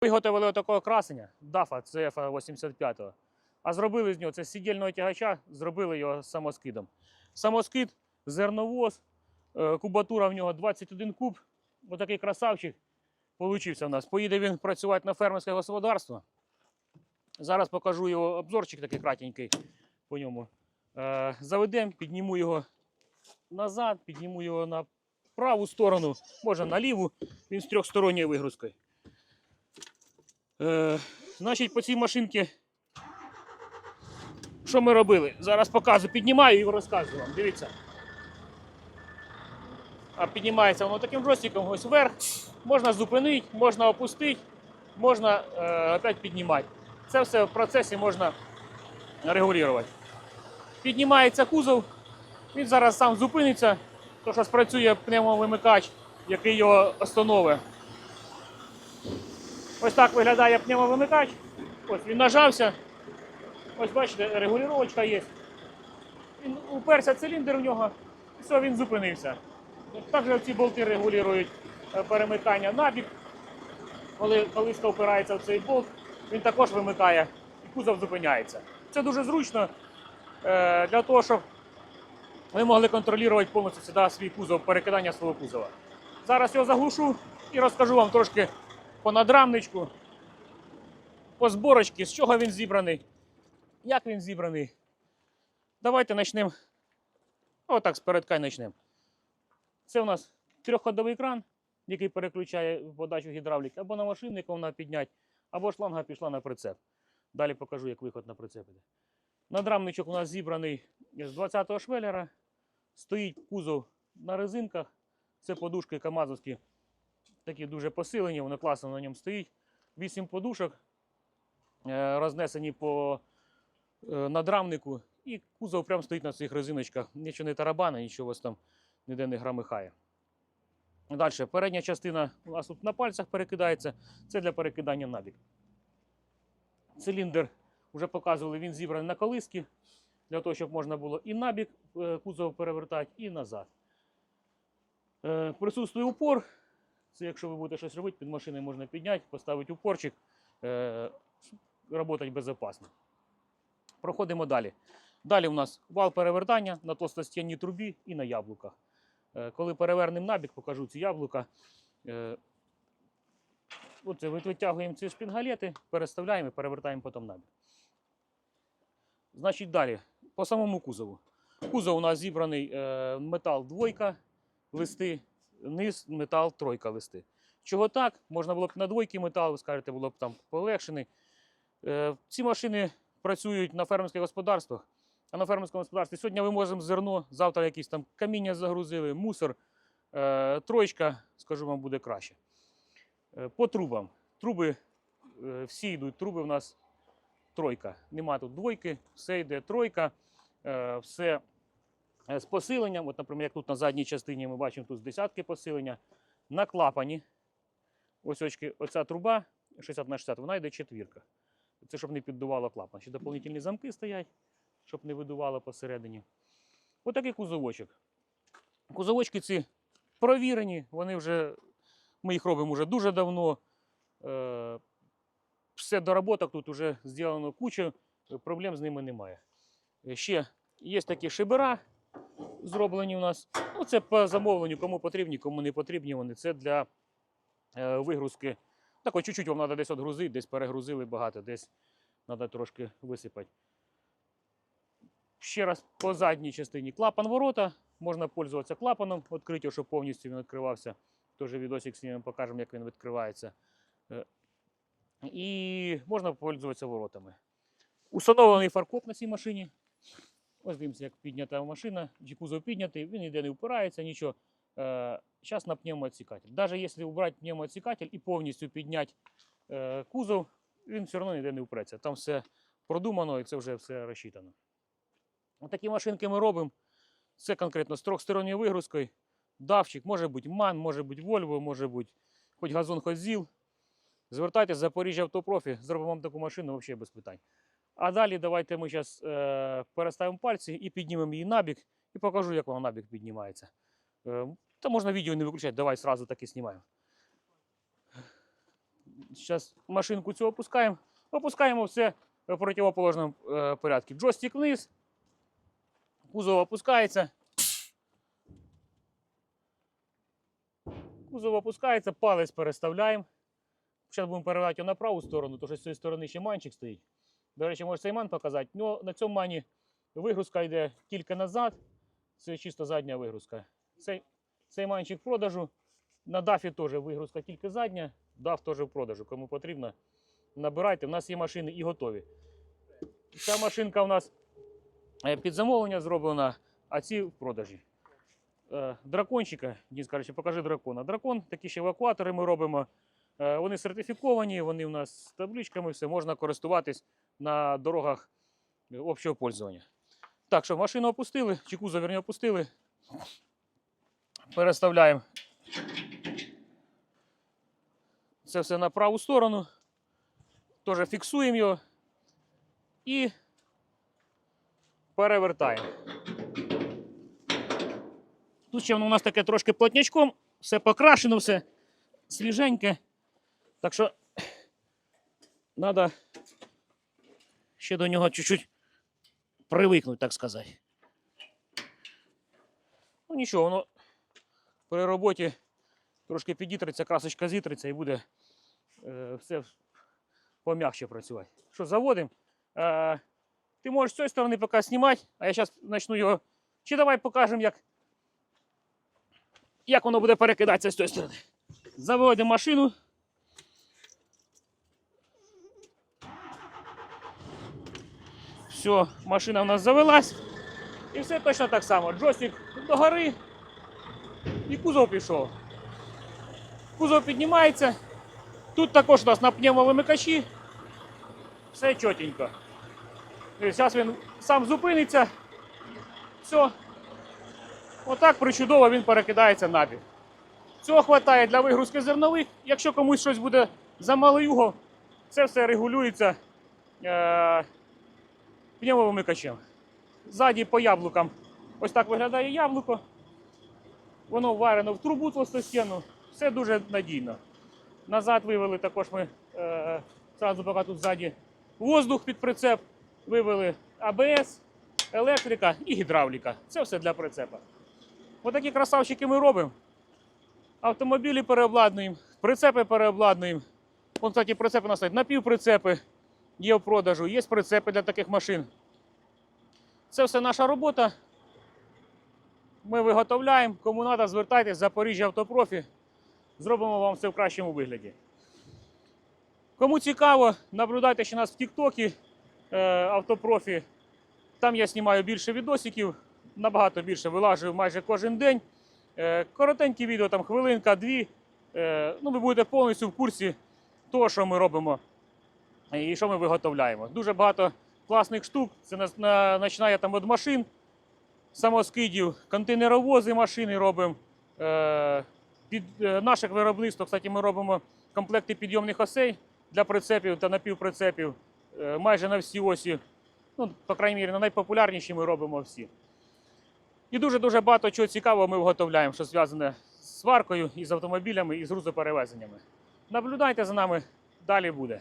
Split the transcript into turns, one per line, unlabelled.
Виготовили отакого красення DAFA CF 85 а зробили з нього це з сідільного тягача, зробили його самоскидом. Самоскид, зерновоз, е, кубатура в нього 21 куб. Отакий красавчик получився в нас. Поїде він працювати на фермерське господарство. Зараз покажу його обзорчик такий кратенький по ньому. Е, Заведемо, підніму його назад, підніму його на праву сторону, може на ліву. Він з трьохсторонньою вигрузкою. Е, значить, по цій машинці, що ми робили? Зараз показую, піднімаю і розказую вам. Дивіться. А піднімається воно таким джойстиком ось вверх. Можна зупинити, можна опустити, можна е, опять піднімати. Це все в процесі можна регулювати. Піднімається кузов, він зараз сам зупиниться, тому що спрацює пневмовимикач, який його остановить. Ось так виглядає пневмовимикач. Ось він нажався. Ось бачите, регулювачка є. Він уперся циліндр в нього, і все, він зупинився. Також ці болти регулюють е, перемикання набік. Коли колиска впирається в цей болт, він також вимикає і кузов зупиняється. Це дуже зручно е, для того, щоб ви могли контролювати повністю сюди свій кузов, перекидання свого кузова. Зараз його заглушу і розкажу вам трошки по надрамничку, по зборочці, з чого він зібраний, як він зібраний. Давайте почнемо. Отак спередка почнемо. Це у нас трьохходовий кран, який переключає подачу гідравліки, або на машину, яку вона підняти, або шланга пішла на прицеп. Далі покажу, як виход на прицеп іде. Надрамничок у нас зібраний з 20-го швеллера. Стоїть кузов на резинках. Це подушки камазовські, такі дуже посилені, вони класно на ньому стоїть. Вісім подушок е, рознесені по е, надрамнику. І кузов прямо стоїть на цих резиночках. Нічого не тарабана, нічого вас там ніде не грамихає. Далі, передня частина у нас тут на пальцях перекидається. Це для перекидання набік. Циліндр вже показували, він зібраний на колиски, для того, щоб можна було і набік е, кузов перевертати, і назад. Присутствує упор. Це якщо ви будете щось робити, під машиною можна підняти, поставити упорчик, е, працювати безпечно. Проходимо далі. Далі у нас вал перевертання на толстостінній трубі і на яблуках. Е, Коли перевернемо набік, покажу ці яблука. Е, Оце витягуємо ці шпінгалети, переставляємо і перевертаємо потім набік. Значить, далі, по самому кузову. Кузов у нас зібраний е, метал двойка, листи, низ метал тройка листи. Чого так? Можна було б на двойки метал, ви скажете, було б там полегшений. Е, ці машини працюють на фермерських господарствах. А на фермерському господарстві сьогодні ми можемо зерно, завтра якісь там каміння загрузили, мусор, е, троєчка, скажу вам, буде краще. Е, по трубам. Труби всі йдуть, труби в нас тройка. Нема тут двойки, все йде тройка, все з посиленням. От, наприклад, як тут на задній частині ми бачимо тут з десятки посилення. На клапані. Ось очки, оця труба 60 на 60, вона йде четвірка. Це щоб не піддувало клапан. Ще доповнительні замки стоять, щоб не видувало посередині. Ось такий кузовочок. Кузовочки ці провірені, вони вже, ми їх робимо вже дуже давно. Е, все доработок тут вже зроблено куча, е, проблем з ними немає. Е, Ще є такі шибера, зроблені у нас. Ну, це по замовленню, кому потрібні, кому не потрібні вони. Це для е, вигрузки. Так, от чуть-чуть вам треба десь відгрузити, десь перегрузили багато, десь треба трошки висипати. Ще раз по задній частині клапан ворота. Можна пользуватися клапаном, відкрити, щоб повністю він відкривався. Теж відосик знімемо, покажемо, як він відкривається. Е, І можна пользуватися воротами. Установлений фаркоп на цій машині. Ось дивимося, як піднята машина, кузов піднятий, він ніде не впирається, нічого. Зараз на пневмоотсікатель. Навіть якщо убрати пневмоотсікатель і повністю підняти е, кузов, він все одно ніде не впреться. Там все продумано і це вже все розчитано. Такі машинки ми робимо. Це конкретно з трьохсторонньою вигрузкою. Давчик, може бути МАН, може бути Volvo, може бути хоч газон, хоч ЗІЛ. Звертайтесь Запоріжжя Автопрофі, зробимо вам таку машину взагалі без питань. А далі давайте ми зараз е, переставимо пальці і піднімемо її набік, і покажу, як вона набік піднімається. Е, та можна відео не виключати, давай одразу так і знімаємо. Зараз машинку цю опускаємо. Опускаємо все в противоположному е, порядку. Джойстик вниз, кузов опускається. Кузов опускається, палець переставляємо. Зараз будемо перевертати його на праву сторону, тому що з цієї сторони ще манчик стоїть. До речі, може цей ман показати. Ну, на цьому мані вигрузка йде тільки назад. Це чисто задня вигрузка. Цей, цей манчик в продажу. На дафі теж вигрузка тільки задня. Даф теж в продажу. Кому потрібно, набирайте. У нас є машини і готові. Ця машинка у нас е, під замовлення зроблена, а ці в продажі. Е, Дракончика, Дін скаже, покажи дракона. Дракон, такі ще евакуатори ми робимо. Е, Вони сертифіковані, вони у нас з табличками, все можна користуватись на дорогах общого пользування. Так, що машину опустили, чи кузов верні опустили. Переставляємо це все на праву сторону. Теж фіксуємо його і перевертаємо. Тут ще воно у нас таке трошки плотнячком, все покрашено, все свіженьке. Так що треба ще до нього чуть-чуть привикнути, так сказати. Ну нічого, воно при роботі трошки підітреться, красочка зітреться і буде е, все пом'якше працювати. Що, заводимо? Е, ти можеш з цієї сторони поки знімати, а я зараз почну його. Чи давай покажемо, як, як воно буде перекидатися з цієї сторони. Заводимо машину. Все, машина у нас завелась. І все точно так само. Джойстик догори і кузов пішов. Кузов піднімається. Тут також у нас на пневмовимикачі. Все чотенько. Зараз він сам зупиниться. Все. Отак причудово він перекидається набік. Цього вистачає для вигрузки зернових. Якщо комусь щось буде замалий угол, це все регулюється е- пневмовимикачем. Ззаді по яблукам. Ось так виглядає яблуко. Воно варено в трубу толстостінну. Все дуже надійно. Назад вивели також ми е, зразу поки тут ззаді воздух під прицеп. Вивели АБС, електрика і гідравліка. Це все для прицепа. Отакі красавчики ми робимо. Автомобілі переобладнуємо, прицепи переобладнуємо. Вон, кстати, прицепи у нас напівприцепи є в продажу, є прицепи для таких машин. Це все наша робота. Ми виготовляємо. Кому треба, звертайтесь, Запоріжжя Автопрофі. Зробимо вам все в кращому вигляді. Кому цікаво, наблюдайте ще нас в Тіктокі е, Автопрофі. Там я знімаю більше відосиків, набагато більше вилажую майже кожен день. Е, коротенькі відео, там хвилинка, дві. Е, ну, ви будете повністю в курсі того, що ми робимо і що ми виготовляємо. Дуже багато класних штук. Це на, на, починає там від машин, самоскидів, контейнеровози машини робимо. Е, під е, наше виробництво, кстати, ми робимо комплекти підйомних осей для прицепів та напівприцепів е, майже на всі осі. Ну, по крайній мірі, на найпопулярніші ми робимо всі. І дуже-дуже багато чого цікавого ми виготовляємо, що зв'язане з сваркою, і з автомобілями, і з грузоперевезеннями. Наблюдайте за нами, далі буде.